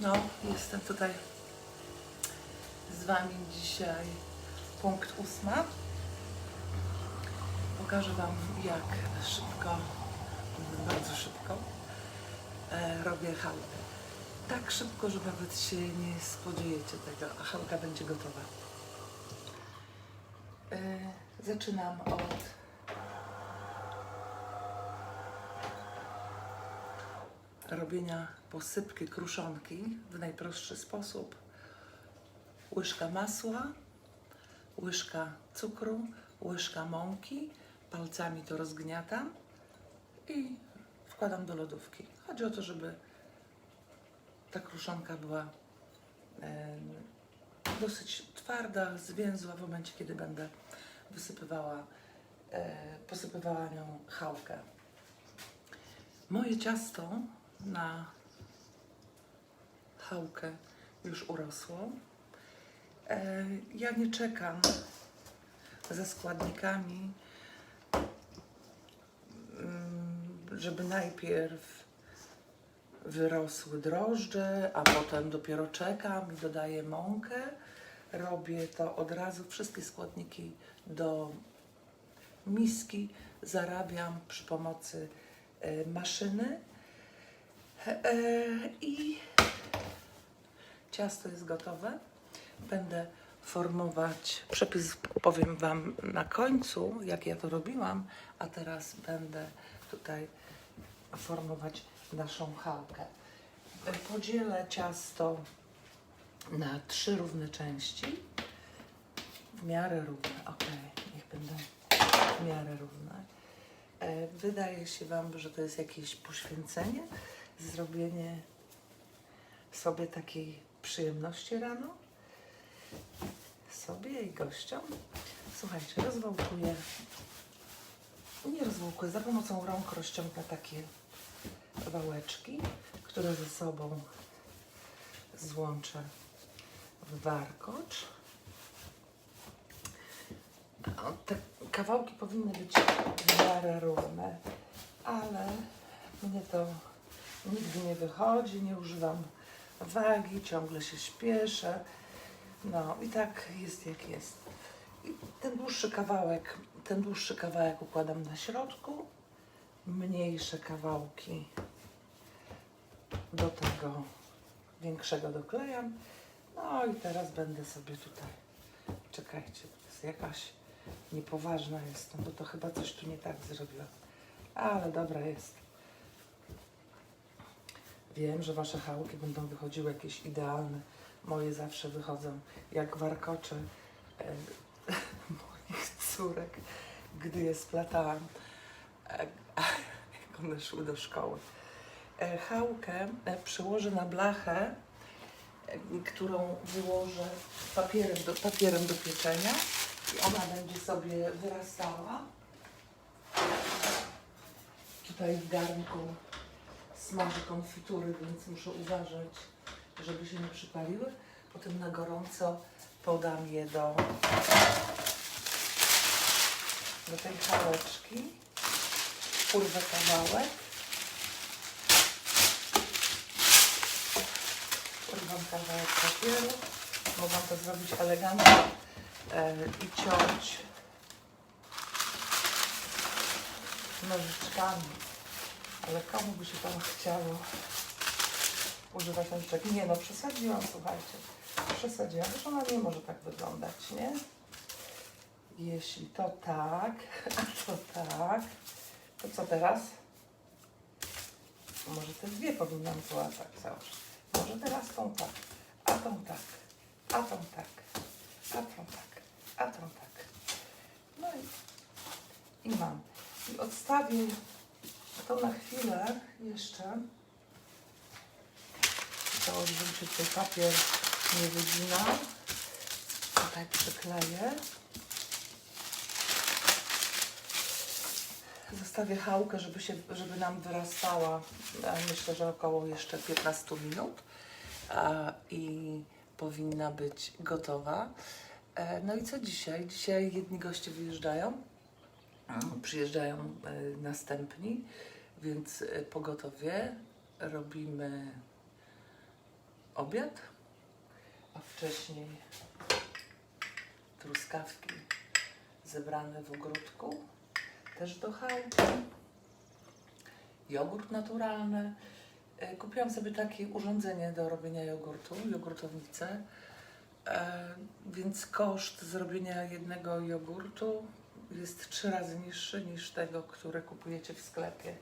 No, jestem tutaj z Wami dzisiaj. Punkt ósma. Pokażę Wam, jak szybko, bardzo szybko e, robię chałkę. Tak szybko, że nawet się nie spodziejecie tego, a chałka będzie gotowa. E, zaczynam od robienia posypki kruszonki w najprostszy sposób. Łyżka masła, łyżka cukru, łyżka mąki, palcami to rozgniatam i wkładam do lodówki. Chodzi o to, żeby ta kruszonka była e, dosyć twarda, zwięzła w momencie, kiedy będę wysypywała, e, posypywała nią chałkę. Moje ciasto na chałkę już urosło. E, Ja nie czekam ze składnikami, mm, żeby najpierw wyrosły drożdże, a potem dopiero czekam i dodaję mąkę. Robię to od razu, wszystkie składniki do miski zarabiam przy pomocy e, maszyny i ciasto jest gotowe. Będę formować, przepis powiem Wam na końcu, jak ja to robiłam, a teraz będę tutaj formować naszą chałkę. E, Podzielę ciasto na trzy równe części, w miarę równe, ok, niech będą w miarę równe. E, Wydaje się Wam, że to jest jakieś poświęcenie, zrobienie sobie takiej przyjemności rano, sobie i gościom. Słuchajcie, rozwałkuję, nie rozwałkuję, za pomocą rąk rozciągnę takie wałeczki, które ze sobą złączę w warkocz. Te kawałki powinny być w miarę równe, ale mnie to nigdy nie wychodzi, nie używam wagi, ciągle się śpieszę. No i tak jest jak jest. I ten dłuższy kawałek, ten dłuższy kawałek układam na środku, mniejsze kawałki do tego większego doklejam. No i teraz będę sobie tutaj, czekajcie, to jest jakaś niepoważna jestem, bo to chyba coś tu nie tak zrobiłam. Ale dobra jest. Wiem, że wasze chałki będą wychodziły jakieś idealne. Moje zawsze wychodzą jak warkocze e, moich córek, gdy je splatałam, e, jak one szły do szkoły. E, chałkę e, przyłożę na blachę, e, którą wyłożę papierem do, papierem do pieczenia i ona będzie sobie wyrastała. Tutaj w garnku smażę konfitury, więc muszę uważać, żeby się nie przypaliły. Potem na gorąco podam je do, do tej chałeczki. Urwę kawałek. Urwam kawałek papieru. Mogłam to zrobić elegancko e, i ciąć nożyczkami. Ale komu by się tam chciało używać nożyczek? Nie no, przesadziłam, słuchajcie. Przesadziłam, że ona nie może tak wyglądać, nie? Jeśli to tak, a to tak, to co teraz? Może te dwie powinnam złapać założyć. Może teraz tą tak, a tą tak, a tą tak, a tą tak, a tą tak. No i, i mam. I odstawię to na chwilę jeszcze. To, żeby się tutaj papier nie wyginał. Tutaj przykleję. Zostawię chałkę, żeby, się, żeby nam wyrastała. e, Myślę, że około jeszcze 15 minut. A, I powinna być gotowa. E, No i co dzisiaj? Dzisiaj jedni goście wyjeżdżają, przyjeżdżają e, następni, więc e, pogotowie robimy obiad, a wcześniej truskawki zebrane w ogródku, też do chałki, jogurt naturalny. E, Kupiłam sobie takie urządzenie do robienia jogurtu, jogurtownicę, e, więc koszt zrobienia jednego jogurtu jest trzy razy niższy niż tego, które kupujecie w sklepie.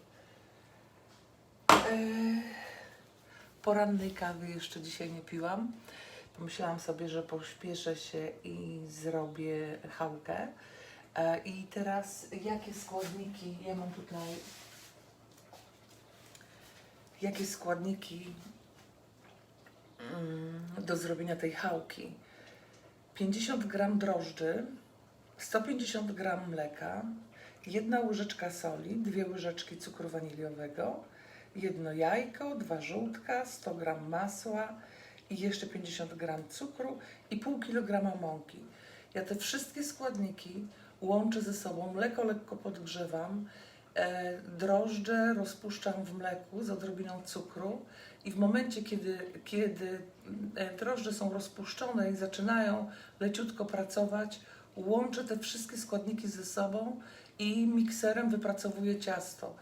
E, Porannej kawy jeszcze dzisiaj nie piłam. Pomyślałam sobie, że pośpieszę się i zrobię chałkę. E, I teraz jakie składniki ja mam tutaj? Jakie składniki mm, do zrobienia tej chałki? 50 gram drożdży, 150 gram mleka, jedna łyżeczka soli, dwie łyżeczki cukru waniliowego, jedno jajko, dwa żółtka, 100 gram masła i jeszcze 50 gram cukru i pół kilograma mąki. Ja te wszystkie składniki łączę ze sobą, mleko lekko podgrzewam, e, drożdże rozpuszczam w mleku z odrobiną cukru i w momencie, kiedy, kiedy e, drożdże są rozpuszczone i zaczynają leciutko pracować, łączę te wszystkie składniki ze sobą i mikserem wypracowuję ciasto.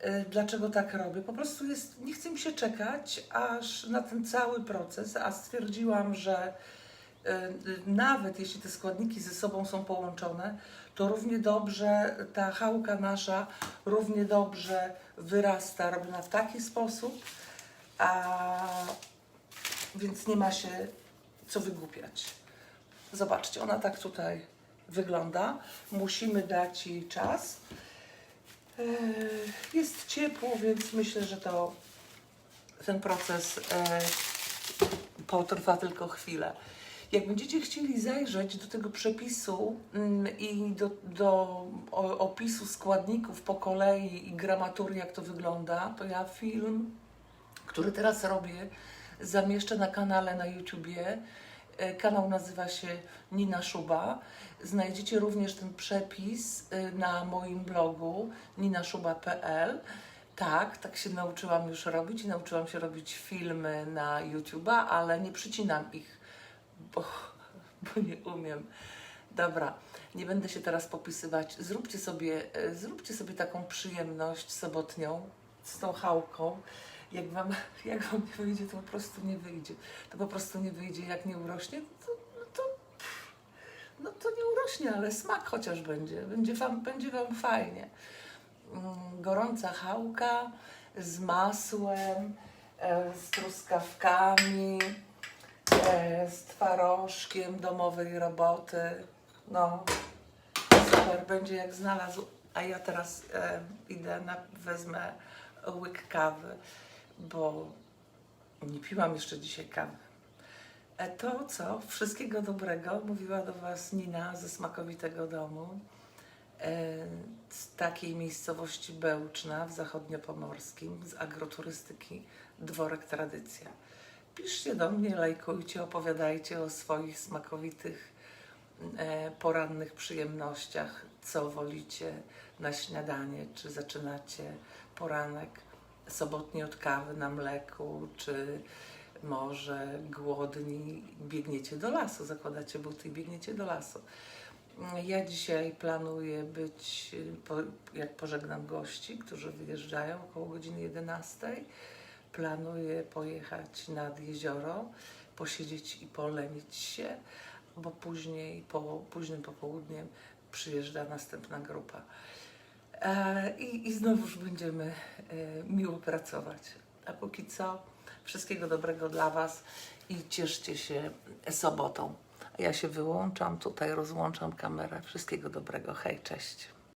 E, Dlaczego tak robię? Po prostu jest, nie chce mi się czekać aż na ten cały proces, a stwierdziłam, że e, nawet jeśli te składniki ze sobą są połączone, to równie dobrze ta chałka nasza równie dobrze wyrasta robiona w taki sposób, a więc nie ma się co wygłupiać. Zobaczcie, ona tak tutaj wygląda. Musimy dać jej czas. E, Jest ciepło, więc myślę, że to ten proces e, potrwa tylko chwilę. Jak będziecie chcieli zajrzeć do tego przepisu mm, i do, do opisu składników po kolei i gramatury, jak to wygląda, to ja film, który teraz robię, zamieszczę na kanale na YouTubie. E, Kanał nazywa się Nina Szuba. Znajdziecie również ten przepis e, na moim blogu ninaszuba.pl. Tak, tak się nauczyłam już robić nauczyłam się robić filmy na YouTube'a, ale nie przycinam ich, bo, bo nie umiem. Dobra, nie będę się teraz popisywać. Zróbcie sobie, e, zróbcie sobie taką przyjemność sobotnią z tą chałką. Jak wam, jak wam nie wyjdzie, to po prostu nie wyjdzie. To po prostu nie wyjdzie. Jak nie urośnie, to, no to, no to nie urośnie, ale smak chociaż będzie. Będzie wam, będzie wam fajnie. Mm, Gorąca chałka z masłem, e, z truskawkami, e, z twarożkiem domowej roboty. No, super, będzie jak znalazł. A ja teraz e, idę, na, wezmę łyk kawy, bo nie piłam jeszcze dzisiaj kawy. E, to co? Wszystkiego dobrego. Mówiła do Was Nina ze Smakowitego Domu e, z takiej miejscowości Bełczna w zachodniopomorskim, z agroturystyki Dworek Tradycja. Piszcie do mnie, lajkujcie, opowiadajcie o swoich smakowitych e, porannych przyjemnościach, co wolicie na śniadanie, czy zaczynacie poranek sobotni od kawy na mleku, czy może głodni biegniecie do lasu, zakładacie buty i biegniecie do lasu. Ja dzisiaj planuję być, jak pożegnam gości, którzy wyjeżdżają około godziny 11. Planuję pojechać nad jezioro, posiedzieć i polenić się, bo później, po późnym popołudniem przyjeżdża następna grupa. E, I, I znowu już będziemy e, miło pracować. A póki co, wszystkiego dobrego dla Was i cieszcie się sobotą. Ja się wyłączam, tutaj rozłączam kamerę. Wszystkiego dobrego. Hej, cześć.